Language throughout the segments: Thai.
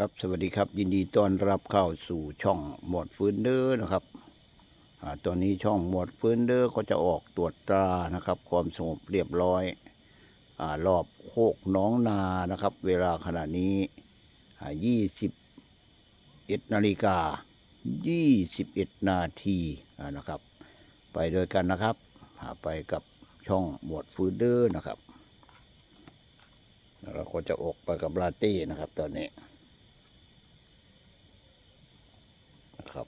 ครับสวัสดีครับ ยินดีต้อนรับเข้าสู่ช่องหมวดฟื้นเดอนะครับอตอนนี้ช่องหมวดฟื้นเดอก็จะออกตรวจตรานะครับ ความสงบเรียบร้อยอรอบโคกน้องนานะครับ เวลาขณะนี้ยี่สิบเอ็ดนาฬิกายี่สิบเอ็ดนาทีนะครับ ไปด้วยกันนะครับไปกับช่องหมวดฟื้นเดอนะครับเราก็จะออกไปกับลาเต้นะครับ ตอนนี้ นะ ครับ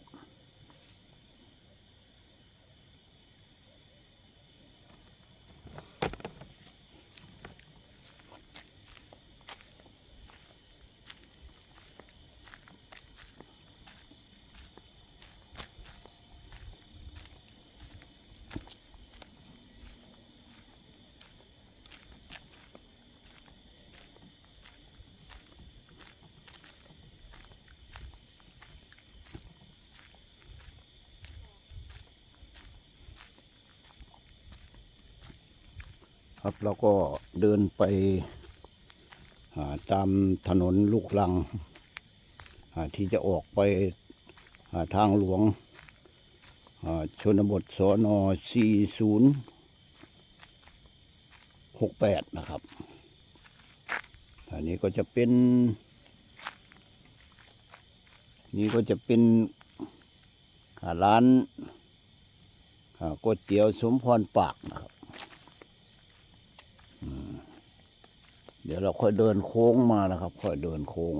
ครับเราก็เดินไปาตามถนนลูกลังที่จะออกไปาทางหลวงชนบทสน4068 นะครับ อันนี้ก็จะเป็น นี่ก็จะเป็นร้านก๋วยเตี๋ยวสมพรปากนะครับ เดี๋ยวเราค่อยเดินโค้งมานะครับ ค่อยเดินโค้ง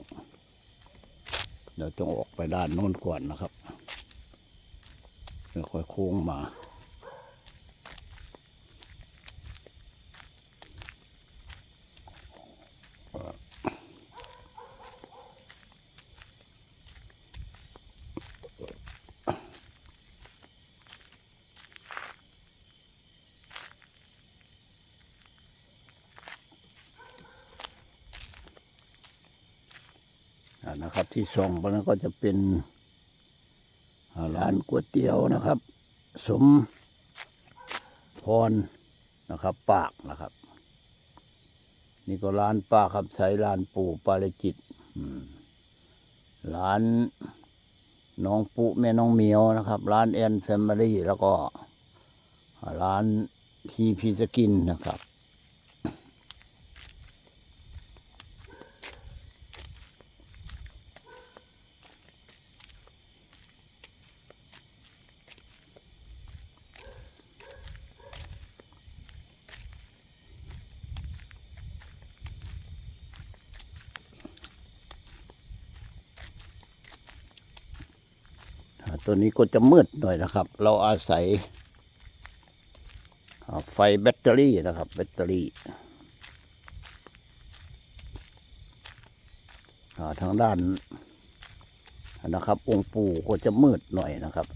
เดี๋ยวต้องออกไปด้านโน้นก่อนนะครับแล้วค่อยโค้งมา นะครับ ที่ส่องไปนั้นก็จะเป็นร้านก๋วยเตี๋ยวนะครับ สมพรนะครับ ปากนะครับ นี่ก็ร้านป้าคำใสร้านปู่ปาริจิตร้านน้องปุแม่น้องเหมียวนะครับ ร้านแอนแฟมิลี่แล้วก็ร้านทีพีสกินนะครับ ตัวนี้ก็จะมืดหน่อยนะครับ เราอาศัยไฟแบตเตอรี่นะครับ แบตเตอรี่ทางด้านนะครับ องค์ปู่ก็จะมืดหน่อยนะครับ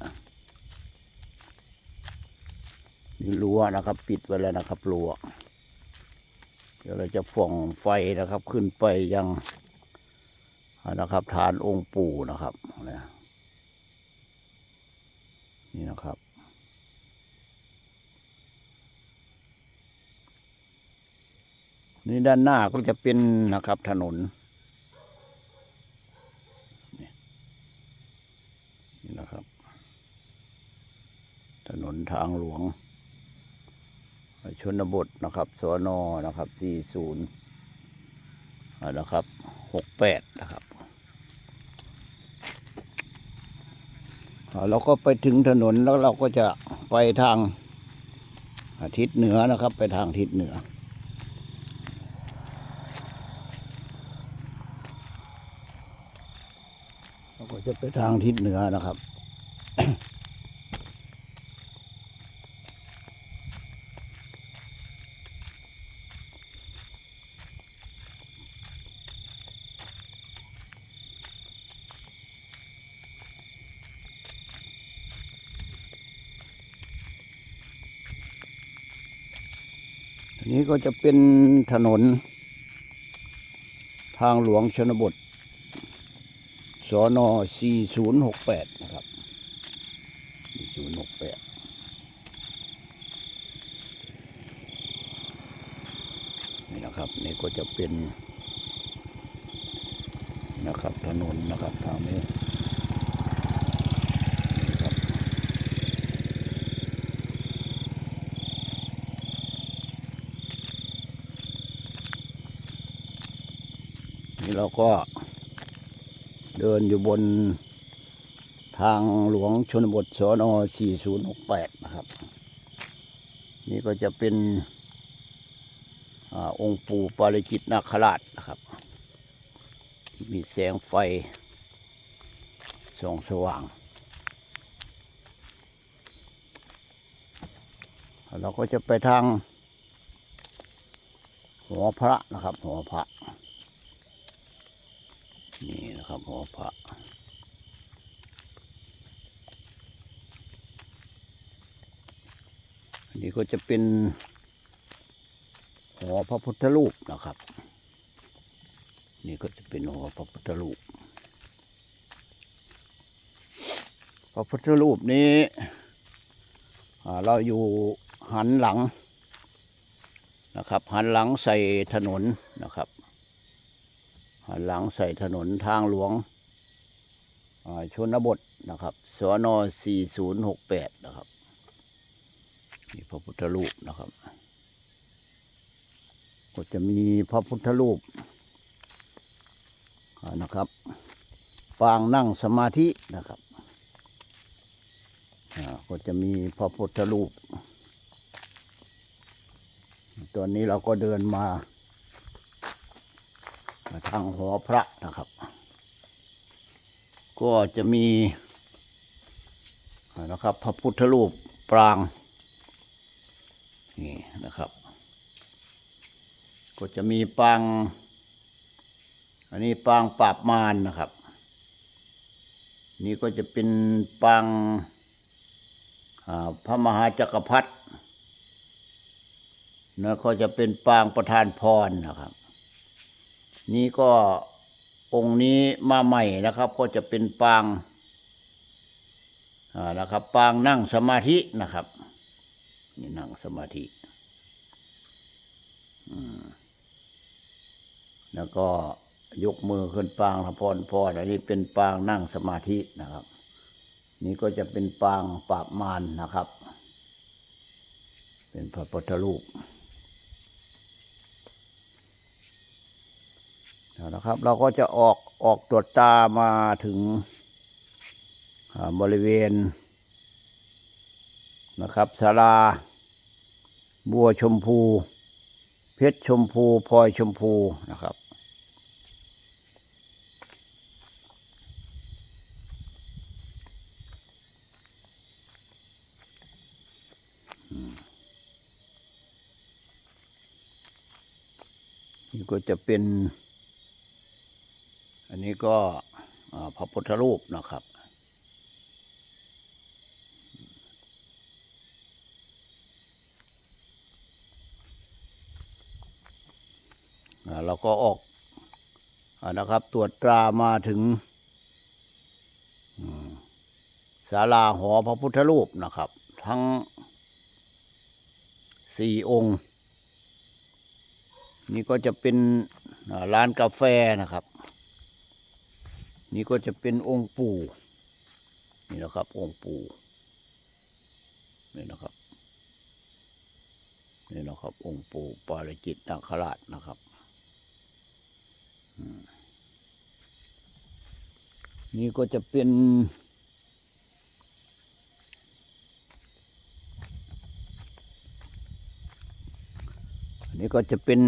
นี่รั้วนะครับ ปิดไว้แล้วนะครับรั้วเดี๋ยวเราจะส่องไฟนะครับ ขึ้นไปยังนะครับ ฐานองค์ปู่นะครับ นะนี่นะครับ นี่ด้านหน้าก็จะเป็นนะครับถนนนี่นี่นะครับ ถนนทางหลวง ชนบทนะครับสวนอนะครับ 40นะครับ 68 นะครับ อ่า เราก็ไปถึงถนนแล้วเราก็จะไปทางอาทิศเหนือนะครับ ไปทางทิศเหนือ เราก็จะไปทางทิศเหนือนะครับ ก็จะเป็นถนน ทางหลวงชนบท สน 4068 นะครับ 4068นี่นะครับนี่ก็จะเป็นนะครับถนนนะครับทางนี้ นี่เราก็เดินอยู่บนทางหลวงชนบทสอนอ4068 นะครับ นี่ก็จะเป็นอองค์ปู่ปาริจิตนาคราชนะครับ มีแสงไฟส่องสว่าง เราก็จะไปทางหอพระนะครับหอพระ นี่นะครับหอพระอันนี้ก็จะเป็นหอพระพุทธรูปนะครับ นี่ก็จะเป็นหอพระพุทธรูป พระพุทธรูปนี้เราอยู่หันหลังนะครับ หันหลังใส่ถนนนะครับ หันหลังใส่ถนนทางหลวงชนบทนะครับสอน4068 นะครับนี่พระพุทธรูปนะครับ ก็จะมีพระพุทธรูปนะครับ ปางนั่งสมาธินะครับก็จะมีพระพุทธรูป ตอนนี้เราก็เดินมา ทางหอพระนะครับ ก็จะมีนะครับพระพุทธรูปปรางนี่นะครับ ก็จะมีปาง อันนี้ปางปราบมารนะครับ นี่ก็จะเป็นปางพระมหาจักรพรรดิแล้วก็จะเป็นปางประธานพรนะครับ นี่ก็องค์นี้มาใหม่นะครับ ก็จะเป็นปางอ่านะครับ ปางนั่งสมาธินะครับ นี่นั่งสมาธิแล้วก็ยกมือขึ้นปางพรพรอันนี้เป็นปางนั่งสมาธินะครับ นี่ก็จะเป็นปางปราบมารนะครับ เป็นพระพุทธรูปเอา นะครับ เราก็จะออกออกตรวจตามาถึงบริเวณนะครับสาราบัวชมพู เพชรชมพูพลอยชมพูนะครับนี่ก็จะเป็น อันนี้ก็พระพุทธรูปนะครับ เราก็ออกอนะครับตรวจตรามาถึงศาลาหอพระพุทธรูปนะครับ ทั้งสี่องค์ นี่ก็จะเป็นร้านกาแฟนะครับ นี่ก็จะเป็นองค์ปู่นี่นะครับ องค์ปู่นี่นะครับนี่นะครับ องค์ปู่ปาริจิตนาคราชนะครับนี่ก็จะเป็น อันนี้ก็จะเป็น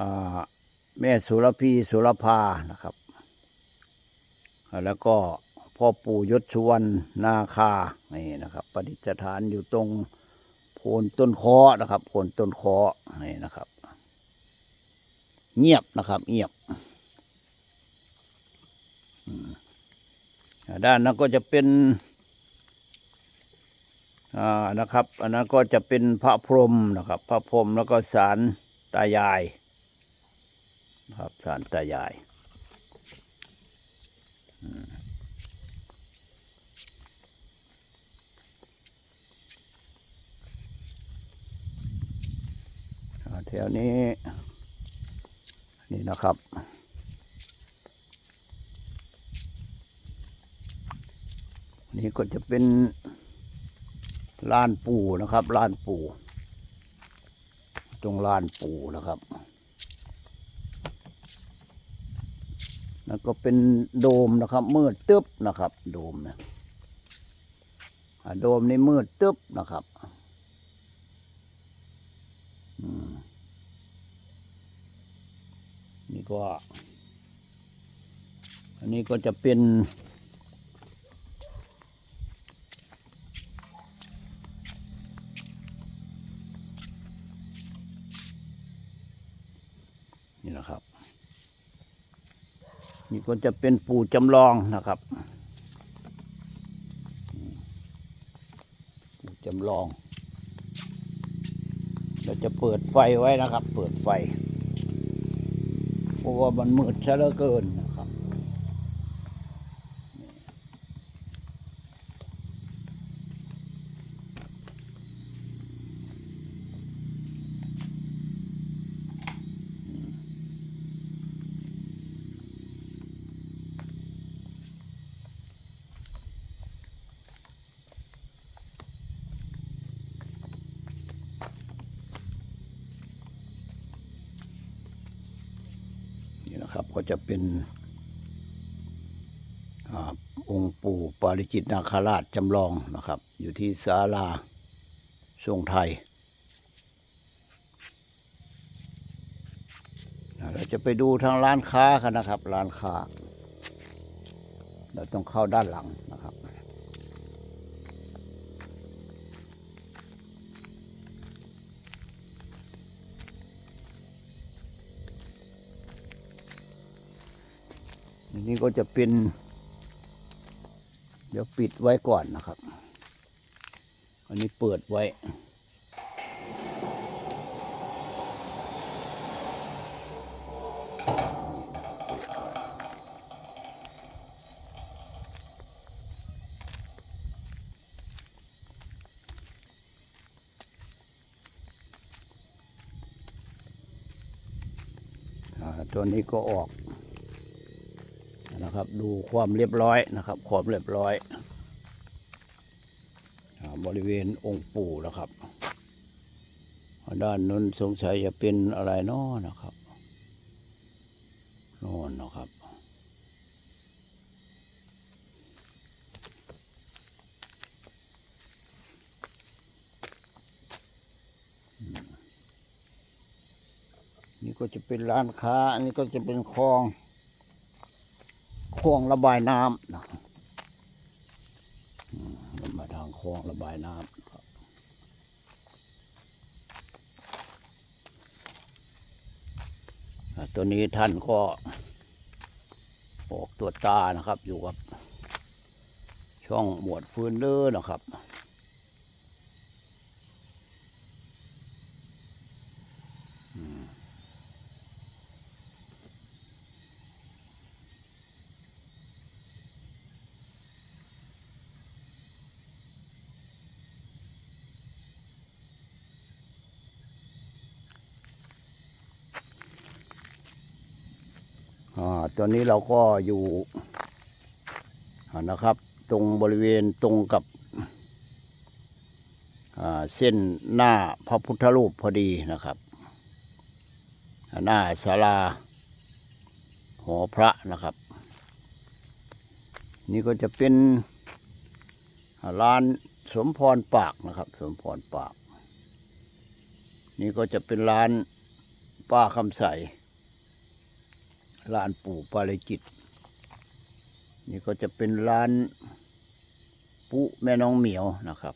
อ่า แม่สุรพีสุรภานะครับ แล้วก็พ่อปู่ยศสุวรรณนาคา นี่นะครับประดิษฐานอยู่ตรงโพนต้นคอนะครับโพนต้นคอนี่นะครับ เงียบนะครับ เงียบ ด้านนั้นก็จะเป็นอ่านะครับ อันนั้นก็จะเป็นพระพรหมนะครับ พระพรหมแล้วก็สารตายาย ครับสารตายายแถวนี้ นี่นะครับนี่ก็จะเป็นลานปูนะครับลานปู ตรงลานปูนะครับ แล้วก็เป็นโดมนะครับ มืดตึ๊บนะครับ โดมนะอ่ยโดมนี่มืดตึ๊บนะครับอืมนี่ก็ อันนี้ก็จะเป็น ก็จะเป็นปู่จำลองนะครับ ปู่จำลอง เราจะเปิดไฟไว้นะครับ เปิดไฟ เพราะว่ามันมืดซะเหลือเกินนะ นี่นะครับ ก็จะเป็นอองค์ปู่ปาริจิตนาคราชจำลองนะครับ อยู่ที่ศาลาทรงไทยเราจะไปดูทางร้านค้ากันนะครับ ร้านค้า เราต้องเข้าด้านหลังนะครับ อันนี้ก็จะเป็น เดี๋ยวปิดไว้ก่อนนะครับ อันนี้เปิดไว้ตัวนี้ก็ออก นะครับ ดูความเรียบร้อยนะครับ ความเรียบร้อยบริเวณองค์ปู่นะครับ ด้านนั้นสงสัยจะเป็นอะไรน้อนะครับน่นนะครับนี่ก็จะเป็นร้านค้า อันนี้ก็จะเป็นคลอง ลองระบายน้ำนะมาทางคลองระบายน้ำครับตัวนี้ท่านก็ออกตัวตานะครับอยู่กับ ช่องหมวดฟื้นเด้อนะครับ อ่าตอนนี้เราก็อยู่นะครับ ตรงบริเวณตรงกับเส้นหน้าพระพุทธรูปพอดีนะครับ หน้าศาลาหอพระนะครับ นี่ก็จะเป็นอ่าร้านสมพรปากนะครับ สมพรปาก นี่ก็จะเป็นร้านป้าคำใส ร้านปู่ปาริจิต นี่ก็จะเป็นร้านปุ๊แม่น้องเหมียวนะครับ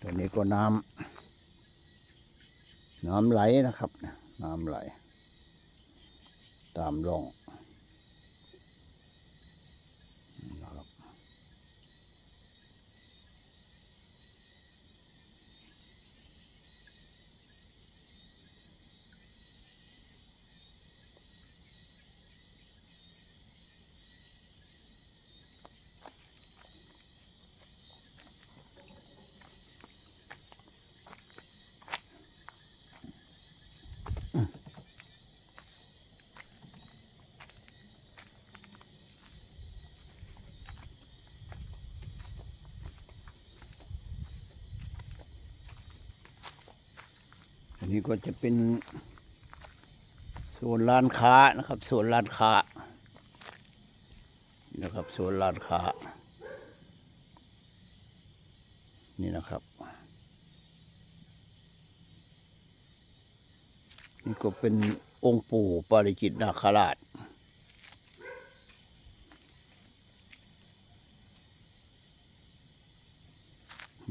ตัวนี้ก็น้ำน้ำไหลนะครับ น้ำไหล ตามร่อง นี่ก็จะเป็นโซนร้านค้านะครับโซนร้านค้านะครับโซนร้านค้า นี่นะครับ นี่ก็เป็นองค์ปู่ปาริจิตนาคราช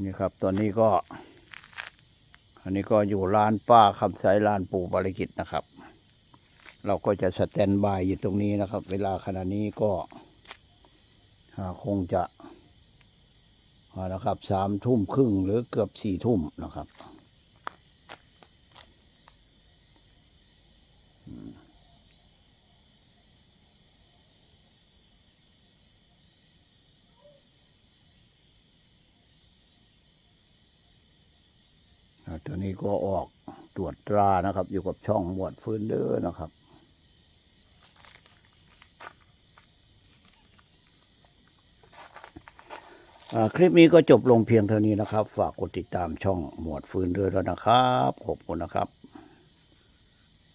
นี่ครับตอนนี้ก็ อันนี้ก็อยู่ร้านป้าคำสายร้านปู่บริกิตนะครับ เราก็จะสแตนบายอยู่ตรงนี้นะครับ เวลาขณะนี้ก็คงจะนะครับสามทุ่มครึ่งหรือเกือบสี่ทุ่มนะครับ ตอนนี้ก็ออกตรวจตรานะครับ อยู่กับช่องหมวดฟื้นเด้อนะครับคลิปนี้ก็จบลงเพียงเท่านี้นะครับ ฝากกดติดตามช่องหมวดฟื้นด้วยแล้วนะครับ ขอบคุณนะครับ